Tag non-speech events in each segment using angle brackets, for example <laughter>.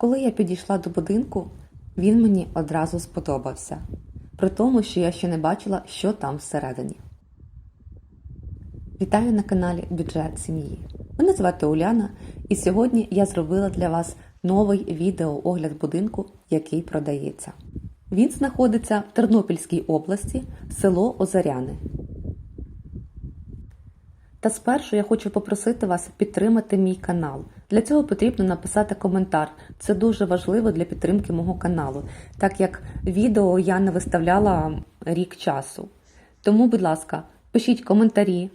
Коли я підійшла до будинку, він мені одразу сподобався, при тому, що я ще не бачила, що там всередині. Вітаю на каналі Бюджет сім'ї. Мене звати Уляна, і сьогодні я зробила для вас новий відеоогляд будинку, який продається. Він знаходиться в Тернопільській області, село Озаряни. Та спершу я хочу попросити вас підтримати мій канал. Для цього потрібно написати коментар. Це дуже важливо для підтримки мого каналу, так як відео я не виставляла рік часу. Тому, будь ласка, пишіть коментарі,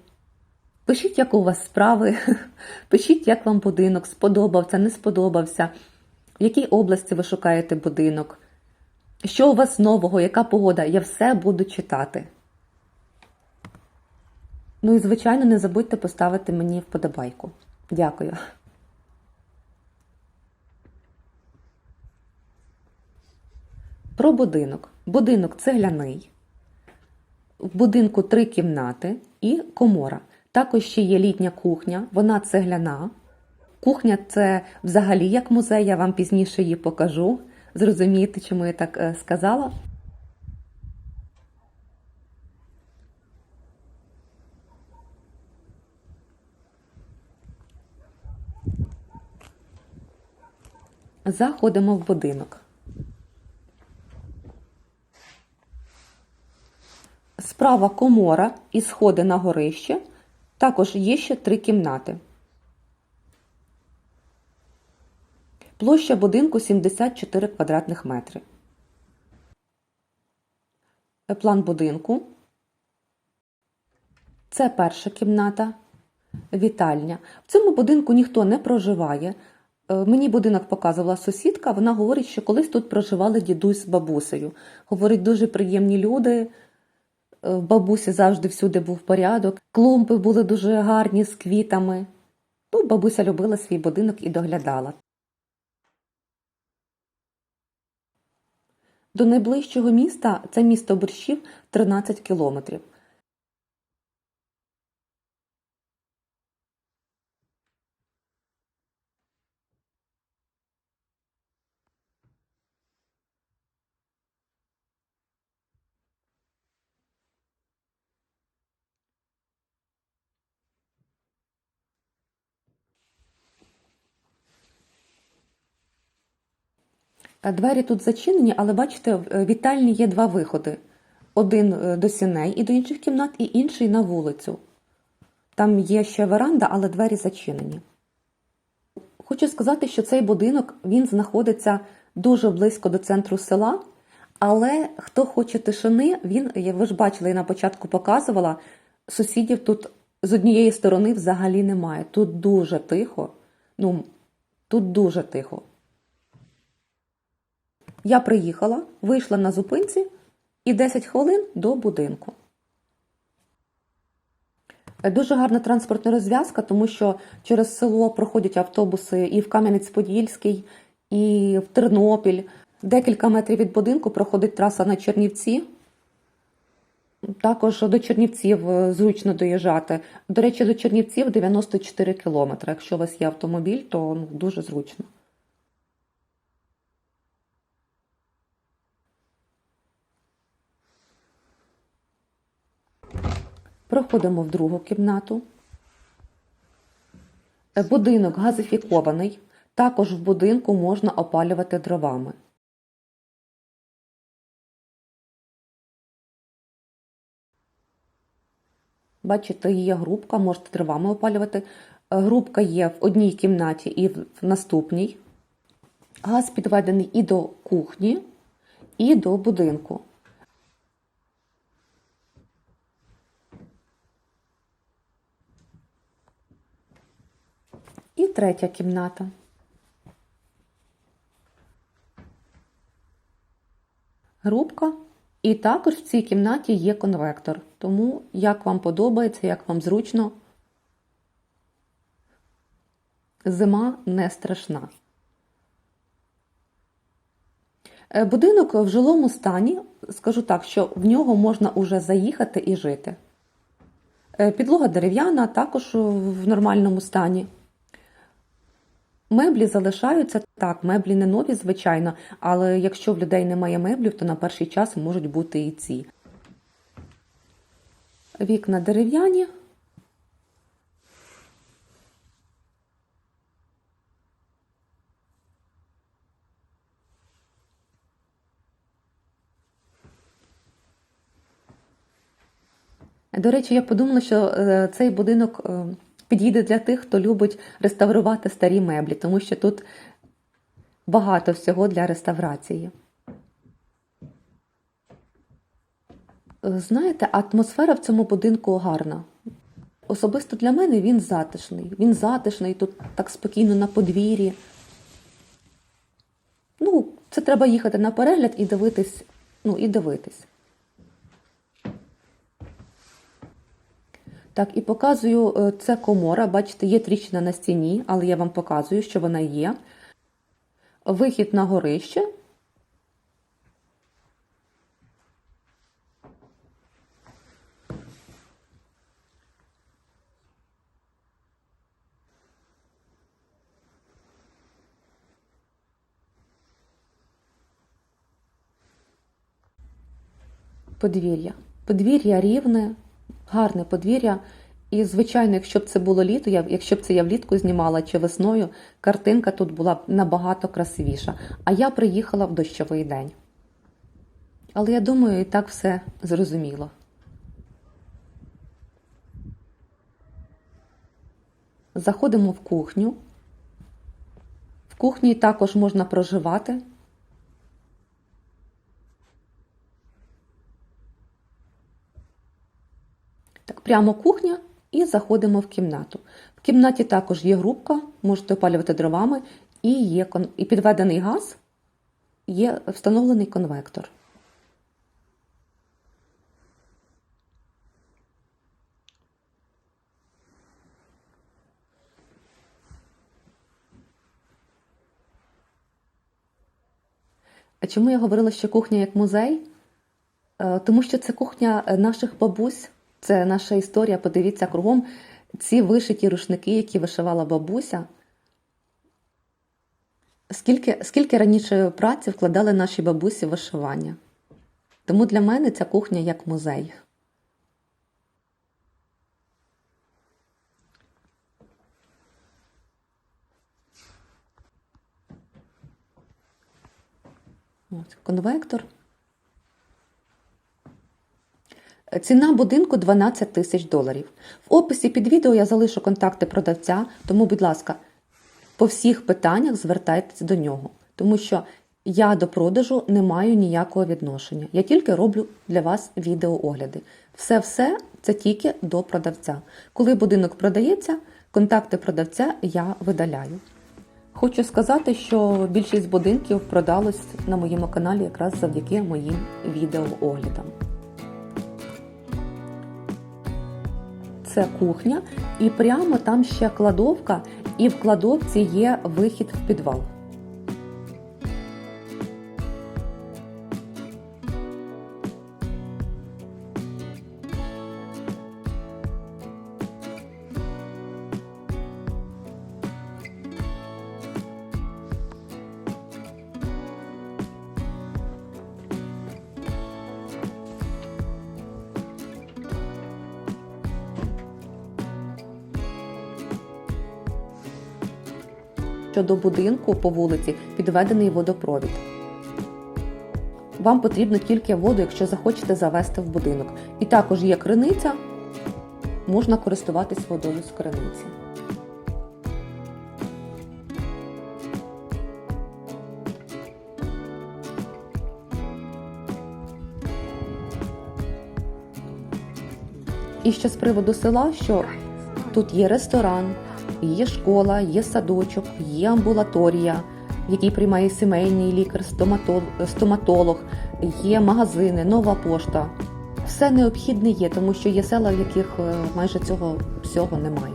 пишіть, як у вас справи, <laughs> пишіть, як вам будинок, сподобався, не сподобався, в якій області ви шукаєте будинок, що у вас нового, яка погода. Я все буду читати. Ну і, звичайно, не забудьте поставити мені вподобайку. Дякую. Про будинок. Будинок цегляний. В будинку три кімнати і комора. Також ще є літня кухня, вона цегляна. Кухня це взагалі як музей, я вам пізніше її покажу. Зрозумієте, чому я так е, сказала. Заходимо в будинок. Справа комора і сходи на горище. Також є ще три кімнати. Площа будинку 74 квадратних метри. План будинку. Це перша кімната, вітальня. В цьому будинку ніхто не проживає. Е, Мені будинок показувала сусідка. Вона говорить, що колись тут проживали дідусь з бабусею. Говорить, дуже приємні люди. Е, В бабусі завжди всюди був порядок. Клумби були дуже гарні з квітами. Ну, бабуся любила свій будинок і доглядала. До найближчого міста це місто Борщів 13 кілометрів. Двері тут зачинені, але бачите, в е, вітальні є два виходи: один е, до сіней і до інших кімнат, і інший на вулицю. Там є ще веранда, але двері зачинені. Хочу сказати, що цей будинок він знаходиться дуже близько до центру села. Але хто хоче тишини, він, я- ви ж бачили, я на початку показувала, сусідів тут з однієї сторони взагалі немає. Тут дуже тихо. Ну, тут дуже тихо. Я приїхала, вийшла на зупинці і 10 хвилин до будинку. Дуже гарна транспортна розв'язка, тому що через село проходять автобуси і в Кам'янець-Подільський, і в Тернопіль. Декілька метрів від будинку проходить траса на Чернівці. Також до Чернівців е, зручно доїжджати. До речі, до Чернівців 94 кілометри. Якщо у вас є автомобіль, то ну, дуже зручно. Проходимо в другу кімнату. Е, Будинок газифікований. Також в будинку можна опалювати дровами. Бачите, є грубка, можете дровами опалювати. Е, Грубка є в одній кімнаті і в в наступній. Газ підведений і до кухні, і до будинку. І третя кімната. Грубка. І також в цій кімнаті є конвектор. Тому як вам подобається, як вам зручно. Зима не страшна. Е, Будинок в жилому стані, скажу так, що в нього можна уже заїхати і жити. Е, Підлога дерев'яна, також в нормальному стані. Меблі залишаються так, меблі не нові, звичайно, але якщо в людей немає меблів, то на перший час можуть бути і ці. Вікна дерев'яні. До речі, я подумала, що е, цей будинок е, підійде для тих, хто любить реставрувати старі меблі, тому що тут багато всього для реставрації. Знаєте, атмосфера в цьому будинку гарна. Особисто для мене він затишний. Він затишний, тут так спокійно на подвір'ї. Ну, це треба їхати на перегляд і дивитись, ну, і дивитись. Так, і показую, е, це комора. Бачите, є тріщина на стіні, але я вам показую, що вона є. Вихід на горище. Подвір'я. Подвір'я рівне, гарне подвір'я. І, звичайно, якщо б це було літо, я, якщо б це я влітку знімала чи весною, картинка тут була б набагато красивіша. А я приїхала в дощовий день. Але я думаю, і так все зрозуміло. Заходимо в кухню. В кухні також можна проживати. Так, прямо кухня і заходимо в кімнату. В кімнаті також є грубка, можете опалювати дровами, і є кон- і підведений газ, є встановлений конвектор. А чому я говорила, що кухня як музей? Е, Тому що це кухня е, наших бабусь, це наша історія. Подивіться кругом ці вишиті рушники, які вишивала бабуся. Скільки, скільки раніше праці вкладали наші бабусі в вишивання. Тому для мене ця кухня як музей. Ось, конвектор. Ціна будинку 12 тисяч доларів. В описі під відео я залишу контакти продавця, тому, будь ласка, по всіх питаннях звертайтесь до нього, тому що я до продажу не маю ніякого відношення. Я тільки роблю для вас відеоогляди. Все-все це тільки до продавця. Коли будинок продається, контакти продавця я видаляю. Хочу сказати, що більшість будинків продалось на моєму каналі якраз завдяки моїм відеооглядам. Це кухня, і прямо там ще кладовка, і в кладовці є вихід в підвал. Що до будинку по вулиці підведений водопровід. Вам потрібно тільки воду, якщо захочете завести в будинок. І також є криниця, можна користуватись водою з криниці. І ще з приводу села, що тут є ресторан, є школа, є садочок, є амбулаторія, в якій приймає сімейний лікар, стоматолог, є магазини, нова пошта. Все необхідне є, тому що є села, в яких е, майже цього всього немає.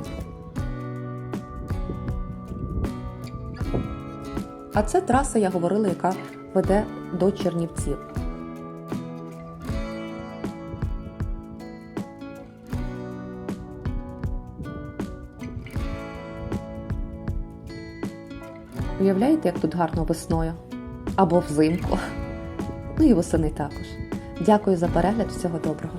А це траса, я говорила, яка веде до Чернівців. Уявляєте, як тут гарно весною? Або взимку. Ну і восени також. Дякую за перегляд. Всього доброго.